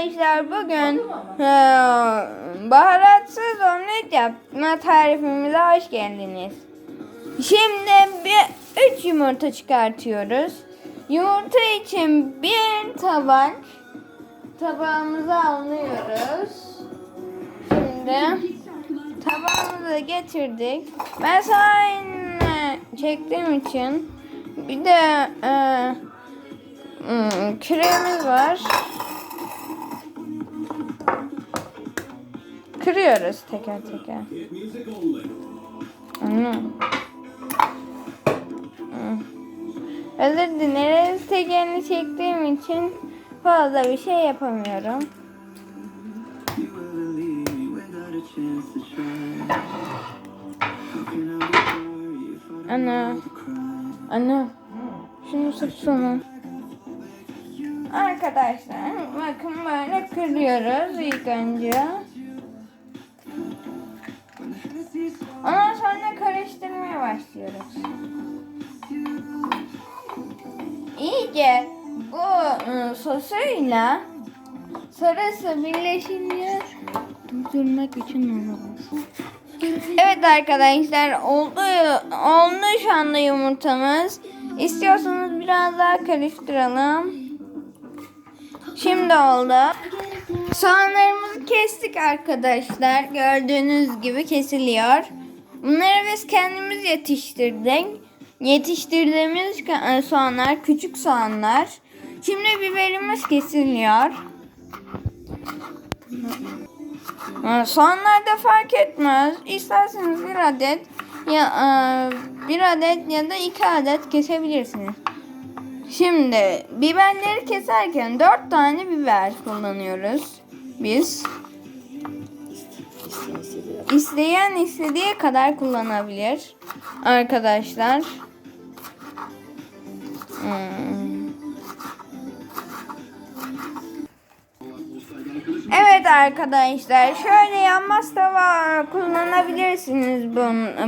Arkadaşlar bugün eee, baharatsız omlet yapma tarifimize hoş geldiniz. Şimdi bir üç yumurta çıkartıyoruz. Yumurta için bir tabak tabağımıza alıyoruz. Şimdi tabağımızı getirdik. Ben sahine çektiğim için bir de eee Hmm, küreğimiz var. Kırıyoruz teker teker. Hmm. Hmm. Özür dileriz. Tekerini çektiğim için fazla bir şey yapamıyorum. Ana. Ana. Şunu tutsana. Arkadaşlar bakın böyle kırıyoruz ilk önce. Ondan sonra karıştırmaya başlıyoruz. İyice bu ıı, sosuyla sarısı birleşince durdurmak için olmaz. Evet arkadaşlar oldu şu anda yumurtamız. İstiyorsanız biraz daha karıştıralım. Şimdi oldu. Soğanlarımızı kestik arkadaşlar. Gördüğünüz gibi kesiliyor. Bunları biz kendimiz yetiştirdik. Yetiştirdiğimiz ka- soğanlar küçük soğanlar. Şimdi biberimiz kesiliyor. Ee, Soğanlar da fark etmez. İsterseniz bir adet ya e, bir adet ya da iki adet kesebilirsiniz. Şimdi biberleri keserken dört tane biber kullanıyoruz biz. İsteyen istediği kadar kullanabilir arkadaşlar. Hmm. Evet arkadaşlar şöyle yanmaz tava kullanabilirsiniz bu,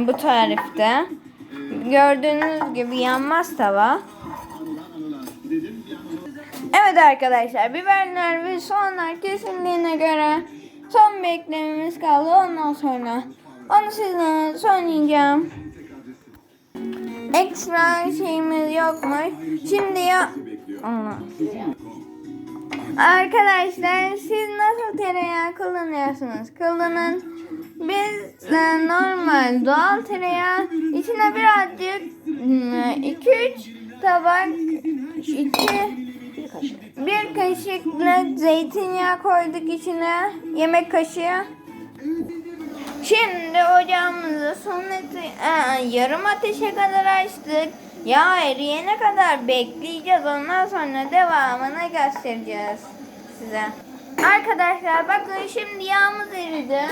bu tarifte. Gördüğünüz gibi yanmaz tava. Evet arkadaşlar biberler ve soğanlar kesildiğine göre son beklememiz kaldı. Ondan sonra onu sizden söyleyeceğim. Ekstra şeyimiz yokmuş. Şimdi ya... Arkadaşlar siz nasıl tereyağı kullanıyorsunuz? Kullanın. Biz e, normal doğal tereyağı içine birazcık 2-3 tabak 2 bir kaşıklık zeytinyağı koyduk içine. Yemek kaşığı. Şimdi ocağımızı son e, yarım ateşe kadar açtık. Yağ eriyene kadar bekleyeceğiz. Ondan sonra devamını göstereceğiz size. Arkadaşlar bakın şimdi yağımız eridi.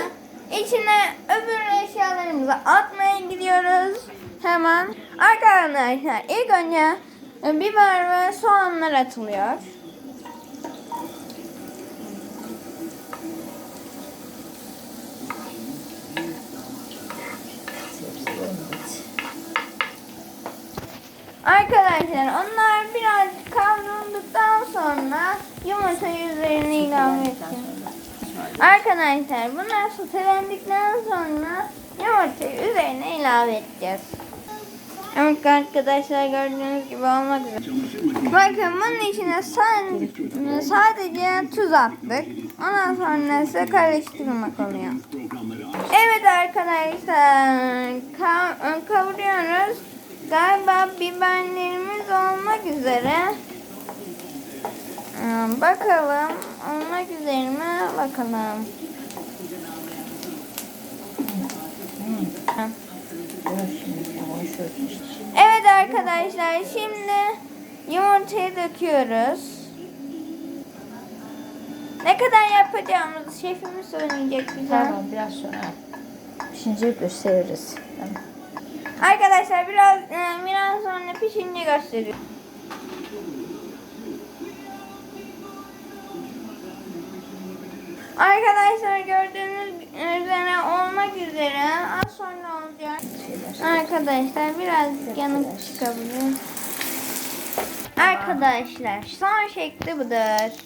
İçine öbür eşyalarımızı atmaya gidiyoruz. Hemen. Arkadaşlar ilk önce e, biber ve soğanlar atılıyor. Arkadaşlar onlar biraz kavrulduktan sonra yumurtayı üzerine ilave edeceğim. Arkadaşlar bunlar sotelendikten sonra yumurtayı üzerine ilave edeceğiz. Evet arkadaşlar gördüğünüz gibi olmak üzere. Bakın bunun içine sadece, sadece tuz attık. Ondan sonra ise karıştırmak oluyor. Evet arkadaşlar kav- kavuruyoruz. Galiba biberlerimiz olmak üzere. Ee, Bakalım olmak üzere mi? Bakalım. Evet arkadaşlar şimdi yumurtayı döküyoruz. Ne kadar yapacağımızı şefimiz söyleyecek bize. Tamam biraz sonra pişince gösteririz. Tamam. Arkadaşlar biraz e, biraz sonra pişince gösteriyorum. Arkadaşlar gördüğünüz üzere olmak üzere az sonra olacak. Arkadaşlar biraz yanık çıkabilir. Arkadaşlar son şekli budur.